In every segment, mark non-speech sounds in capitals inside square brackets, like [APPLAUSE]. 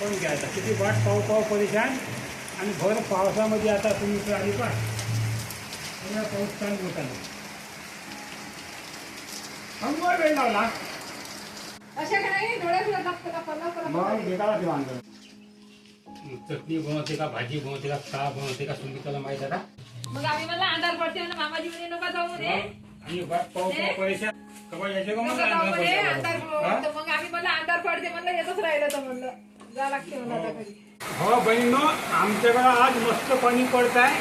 पण घ्यायचा. किती वाट पाव पाव परेशान. आणि भर पावसामध्ये आता तुम्ही आली पा सगळा पाऊस चालू होता. अंगवर वेळ लावला. का? का मग बेकार चटणी बनवते का भाजी बनवते का चहा बनवते का सुमित्राला माहीत आहे का? मग आम्ही मला अंधार पडते ना मामाजी म्हणे नका जाऊ म्हणे. आणि वाट पाव पाव परेशान. कवा यायचे का नका जाऊ म्हणे अंधार मला तर मग आम्ही मला अंधार पडते म्हणलं येतच राहिलं तर म्हणलं. हो बहिणीनो आमच्याकडं आज मस्त पाणी पडत आहे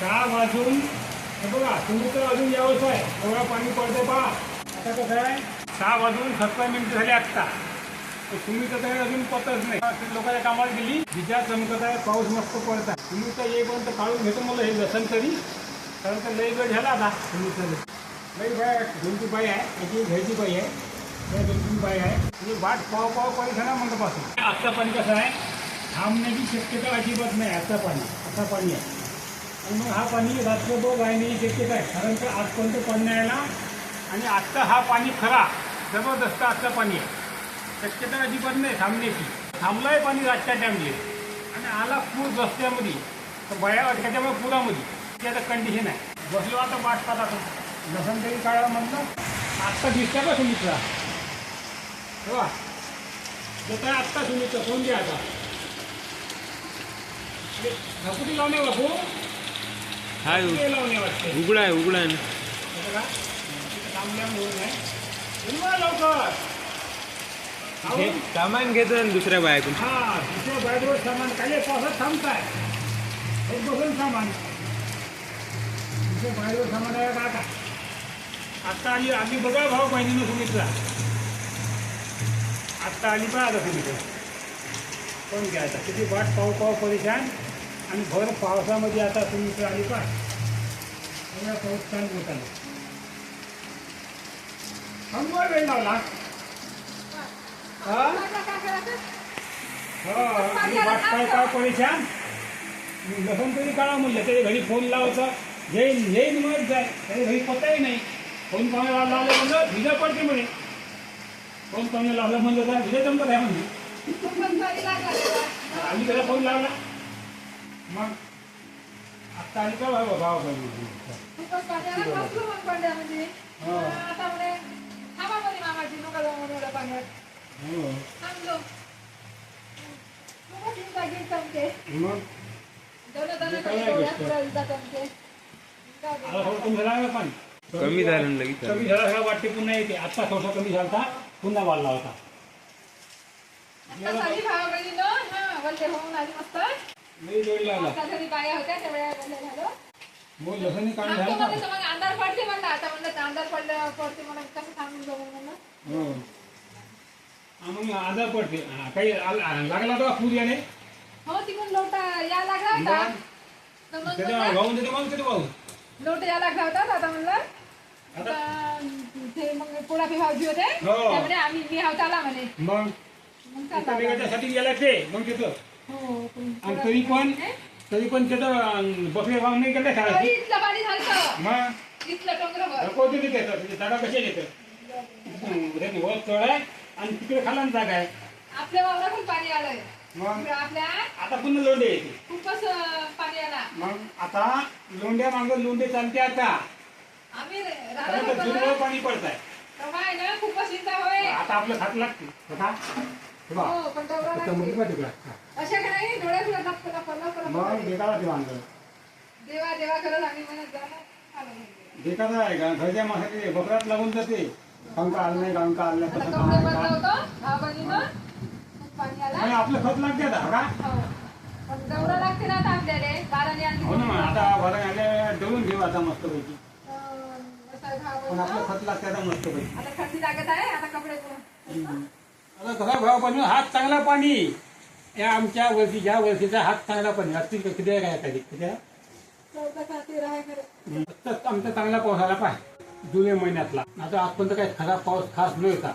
सहा वाजून हे बघा तुम्ही तर अजून यावंच आहे. एवढा पाणी पडते पहा. आता कसं आहे सहा वाजून सतरा मिनिटं झाले आत्ता. तर तुम्ही तर काही अजून पतच नाही. लोकांच्या कामाला गेली. विचार चमकत आहे पाऊस मस्त पडत आहे तुम्ही तर येईपर्यंत काढून घेतो मला हे लसन तरी कारण तर लई वेळ झाला आता. तुम्ही तर लई बाय दोन बाई आहे त्याची घ्यायची बाई आहे. त्या दोन तीन बाई आहे. म्हणजे वाट पाव पाव परेशान आहे म्हणतापासून आजचा पाणी कसं आहे? थांबण्याची शक्यता अजिबात नाही आजचा पाणी आता पाणी आहे. आणि मग हा पाणी रात्रभर राहण्याची शक्यता आहे कारण का आजपर्यंत पाणी नाही आला. आणि आजचा हा पाणी खरा जबरदस्त आजचा पाणी आहे. शक्यता अजिबात नाही थांबण्याची. थांबलाय पाणी रातच्या टाईमले आणि आला पूर रस्त्यामध्ये. तर बया त्याच्यामुळे पुरामध्ये ती आता कंडिशन आहे. बसलो आता वाट पाहता आता. लसण तरी काढा म्हणलं. आत्ता दिसत्या का सुमित्रा हो आहे आत्ता सुमित्रा फोन द्या आता. घरगुती लावणे बापू. हाय. ते लावणे वाटते. उघडा आहे उघडा आहे. लवकर. घे- सामान घेतो ना दुसऱ्या बायकून हा दुसऱ्या बाहेरवर सामान काही पावसात थांबताय. एक बसून सामान. दुसऱ्या बाहेरवर सामान आहे का आता? आली आम्ही बघा भाऊ बहिणीनं सुमित्रा आत्ता आली पण आता सुमित्रा पण घ्यायचा किती वाट पाव पाव परेशान. आणि भर पावसामध्ये आता तुम्ही सुमित्रा आली पा एवढा पाऊस चालू होता अंगवर वेळ लावला. हां? हां वाट पाहू पाय परेशान. मी तरी काळा म्हणलं त्याच्या घरी फोन लावायचा. येईन येईन मग. जाय त्याच्या घरी पत्ताही नाही. फोन पाहुणे लावलं म्हणलं भिजा पडते म्हणे. फोन पाहुणे लावलं म्हणलं तर भिजा जमत आहे म्हणजे. आम्ही त्याला फोन लावला. मग आत्ता आणि. हो. आता. हो. दोनं काय. आता थोडं कमी झाला का पाणी? कमी झालं ना लगेच कमी झाला वाटते पुन्हा येते. आत्ता थोडासा कमी झाला होता, पुन्हा वाढला होता. मग लसणी काढून झालं अंधार पडते म्हणलं. आता म्हणलं, अंधार पडलं पडते म्हणून कसं थांबून जाऊ म्हणलं. हो मग आजार पडते हा, काही आल- लागला होता पूर याने हो तिकडून लोटा या लागला होता मग? तर मग त्याचा म्हणलं, वाहून देतो मग किती वाहून लोट या लागला होता तर आता म्हणलं ते मग पोळापी भाऊजी होते. हो. आम्ही मी चाला म्हणे. मग? मग गेला ते. मग तिथं? हो पण आणि तरी पण? तरी पण तिथं बसले वाहून नाही गेले तरी इथलं पाणी झालं मग? इथलं डोंगरावर नको तिथे देतात म्हणजे जागा कशी वर आहे आणि तिकडे खाला जागा आहे. आपल्या वावरातून पाणी आलंय. मग? आपल्या आता पुन्हा लोंढे येते खूपच अं, पाणी आला. मग? आता लोंढ्या मागं लोंढे चालते आता. आम्ही पाणी पडत आहे तेव्हा आहे ना खूपच चिंता होय आता आपलं खात लागते बघा. हे बघा. हो पण तेवढा आता मुली लागते. तिकडं? अशा नाही मग. बेकार ते वांग देवा देवा करत आम्ही म्हणत जा ना. आलं म्हणजे. बेकार आहे का घरच्या माणसाचे बकरात लागून जाते गावका आलं नाही आलं नाही आता कसं कपडे काय बदला का? होतो भावाबहिणीनं. खूप पाणी आला आणि आपलं खत लागते आता का हो. पण दौरा लागते ना आता आपल्याला बाराने आणली हो ना मग आता आले डळून घेऊ आता मस्त पैकी पण भावाबहिणीनं. आपलं खत लागते आता मस्त पैकी. आता थंडी लागत आहे आता कपडे आता कसा भाव पण हात चांगला पाणी. या आमच्या वर्षी ज्या वर्षीचा हात चांगला पाणी. रात्री किती आहे काय किती आहे? आत्ताच आमचा चांगला पाऊस आला पाय जुलै महिन्यातला. आता आजपर्यंत काही खराब पाऊस खास नव्हता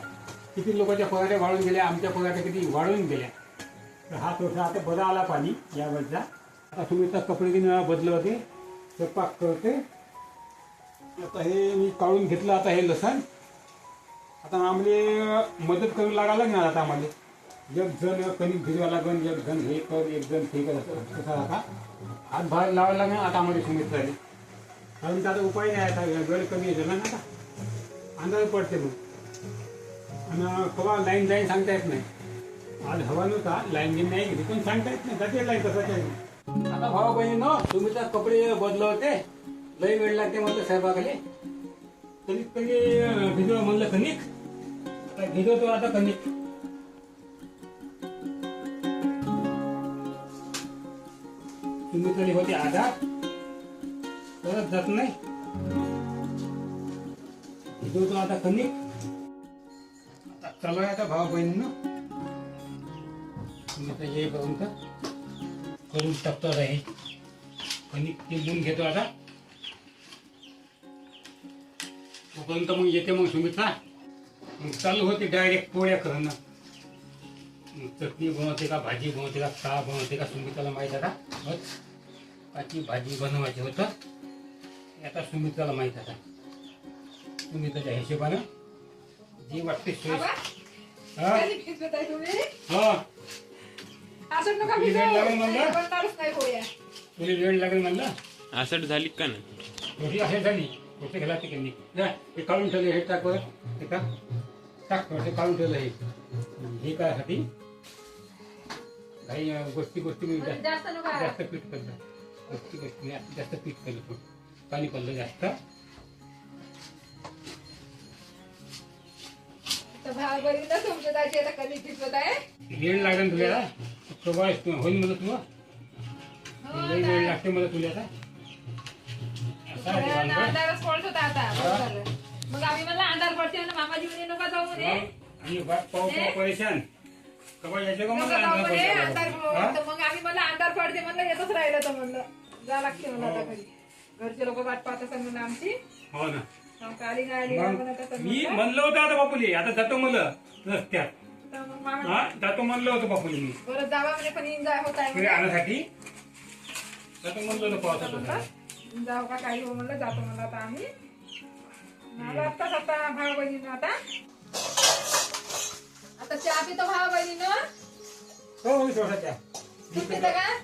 किती लोकांच्या पगाऱ्या वाढून गेल्या आमच्या पगाऱ्या किती वाढून गेल्या. तर हा थोडासा आता बरा आला पाणी या वर्षा. आता तुम्ही तर कपडे तीन वेळा बदल होते स्वयंपाक करते. आता हे मी काढून घेतलं आता हे लसण. आता आम्हाला मदत करू लागायला लागणार आता आम्हाला. एक जण कणिक भिजवा लागन एक जण हे कर एक जण ते कर असं आता. हात बाहेर लावायला लागणार आता आम्हाला सुमित झाले कारण त्याचा उपाय नाही आता वेळ कमी झाला ना आता. अंदाज पडते मग. आणि कवा लाईन जाईन सांगता येत नाही. आज हवा नव्हता लाईन गिन नाही गेली पण सांगता येत नाही. जाते लाईन कसं काय आता भावा बहिणी ना तुम्ही तर कपडे बदलवते. होते लई वेळ लागते म्हणलं साहेबाकडे. कणिक कधी भिजवा म्हणलं कणिक. आता भिजवतो आता कणिक. तुम्ही तरी होते आधार परत जात नाही. भिजवतो आता कणिक. आता चालू आहे आता भावा बहिणीनं. तुम्ही तर हे करून तर करून टाकतो आता हे. कणिक तिंबून घेतो आता. तोपर्यंत मग येते मग सुमित्रा. मग चालू होते डायरेक्ट पोळ्या करणं. मग चटणी बनवते का भाजी बनवते का का बनवते का सुमित्राला माहीत आता बस. काची भाजी बनवायची होतं. हे आता सुमित्राला माहीत आता सुमित्राच्या हिशोबानं जी वाटते सोय हा? हा. असं वेळ लागेल. म्हणलं? बनणारच नाही पोळ्या. तुला वेळ लागेल म्हणलं? आसट झाली का नाही? थोडी असे झाली. थोडे घाला ते जा हे काढून ठेवले हे टाक वर हे टाक टाक थोडे काढून ठेवलं हे. हे काय साठी काही गोष्टी गोष्टी जास्त पीठ करलं गोष्टी गोष्टी जास्त पीठ केलं पाणी पडलं जास्त. वेळ लागेल तुला. होईल मला तुला हो, लई वेळ. लागते मला तुला आता. अंधारच पडत होता आता. बरं. मग आम्ही म्हणलं अंधार पडते नका जाऊ आणि परेशान. यायचं का अंधार हा? मग आम्ही म्हणलं अंधार पडते म्हणलं येतच राहिलं तर म्हणलं जा लागते म्हणलं आता घरी. घरचे लोक वाट पाहत असतात म्हणलं आमची. हो ना. नाही मी म्हणलं. होतं आता बापुली आता जातो म्हणलं रस्त्यात. हा? जातो म्हणलं होतं बापुली मी. परत जावा म्हणे पण एन्जॉय होत आहे. आणण्यासाठी जातो म्हणलं होतं म्हणलं, जाऊ का काही हो म्हणलं जातो म्हणलं आता आम्ही आत्ताच आता भाव बहिणीनं आता आता चहा पितो भाव बहिणीनं हो हो थोडा चहा. तू पितं का.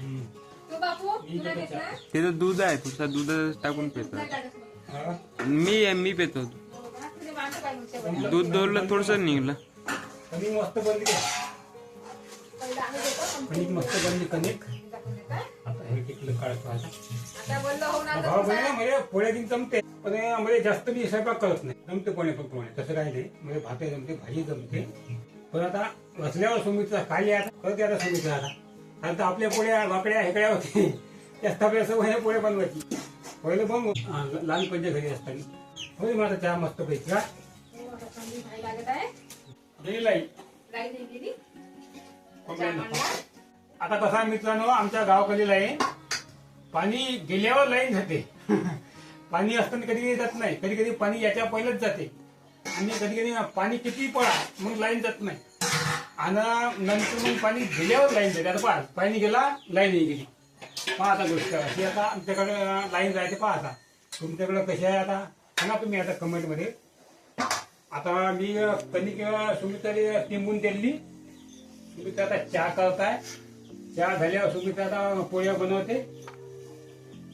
तू बापू तुला पितो घेतला. ते तर दूध आहे तुझा दूध टाकून पितो नाही काढत मग. हा. मी मी पितो हो का? तुझे माणसं काय म्हणते बरं? दूध दोरलं थोडस निघलं कणिक मस्त बनली का? पहिलं आम्ही देतो, मग कणिक मस्त बनली कणिक देता. आता हे म्हणजे पोळ्या दिन जमते. पण म्हणजे जास्त मी स्वयंपाक करत नाही. जमते कोणी फक्त म्हणे तसं काही नाही. म्हणजे भाते जमते भाजी जमते. पण आता बसल्यावर सुमित्रा खाली आता? परत आता सुमित्रा आता. कारण तर आपल्या पोळ्या वाकड्या हेकड्या होते. जास्त आपल्या सवय पोळ्या बनवायची. पहिले पण हा, लहानपणच्या घरी असताना. होईल माझा चहा मस्त पैकी का हो, लागत आहे. लाई लाइट आता कसा आहे मित्रांनो आमच्या गावाकडे लाईन. पाणी गेल्यावर लाईन जाते. [LAUGHS] पाणी असताना कधी कधी जात नाही. कधी कधी पाणी याच्या पहिलेच जाते. आणि कधी कधी पाणी किती पडा मग लाईन जात नाही. आणि नंतर मग पाणी गेल्यावर लाईन जाते. आता पहा पाणी गेला लाईन गेली. पहा आता गोष्ट. अशी आता आमच्याकडे लाईन जायचे पहा आता. तुमच्याकडे कशी आहे आता? सांगा तुम्ही आता कमेंटमध्ये. आता मी कधी किंवा सुमित्राने टिंबून दिली सुमित्रा आता चहा करताय. चहा झाल्यावर सुमित्रा आता पोळ्या बनवते.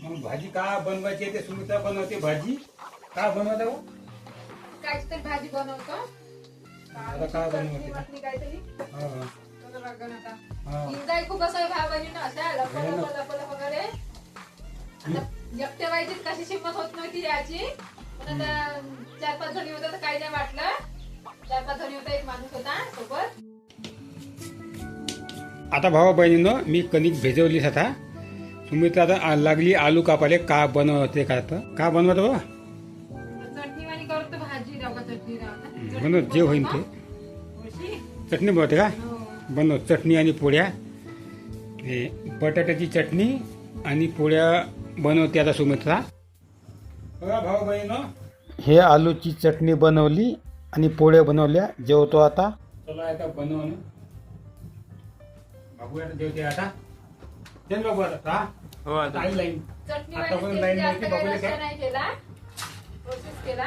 मग भाजी का बनवायची ते सुमित्रा बनवते भाजी. का बनवते हो? काहीतरी भाजी बनवतो. आता काय बनवते? खूप असं भाव बहिणीनं अशा लप वगैरे. एकट्या बाईचीच कशी शिमत होत नव्हती याची. पण आता चार पाच जणी होत्या तर काही नाही वाटलं. चार पाच जणी होता एक माणूस होता सोबत. आता भावा बहिणीनं मी कणिक भिजवलीस आता. सुमित्रा आता आ- लागली आलू कापाले का बनवते का आता? का बनवत बाबा चटणी वाणी करतो भाजी रवा चटणी रवा बनव जे होईन ते. चटणी बनवते का? हो. बनव चटणी आणि पोळ्या. हे बटाट्याची चटणी आणि पोळ्या बनवते आता सुमित्रा. बघा भाऊ बहीण हे आलूची चटणी बनवली आणि पोळ्या बनवल्या. जेवतो आता. चला आता बनवणं. बाबू आता जेवते आता. चल बाबू आता. हा? हो आता. आई लाईन चटणी आतापर्यंत लाईन जास्त नव्हती, काही बघूया रस्सा काय? नाही केला. प्रोसेस केला.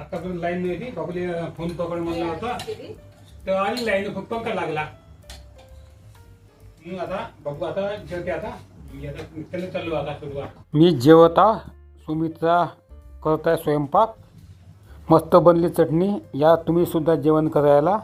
आतापर्यंत लाईन नव्हती फोन पकड म्हणलं होतं. केली. तर आणि लाईन खूप पंखा लागला. मग आता बघू आता जेवते आता. मी आता त्याला चाललो आता सुरुवात. मी जेवता सुमित्रा करत आहे स्वयंपाक. मस्त बनली चटणी. या तुम्ही सुद्धा जेवण करायला.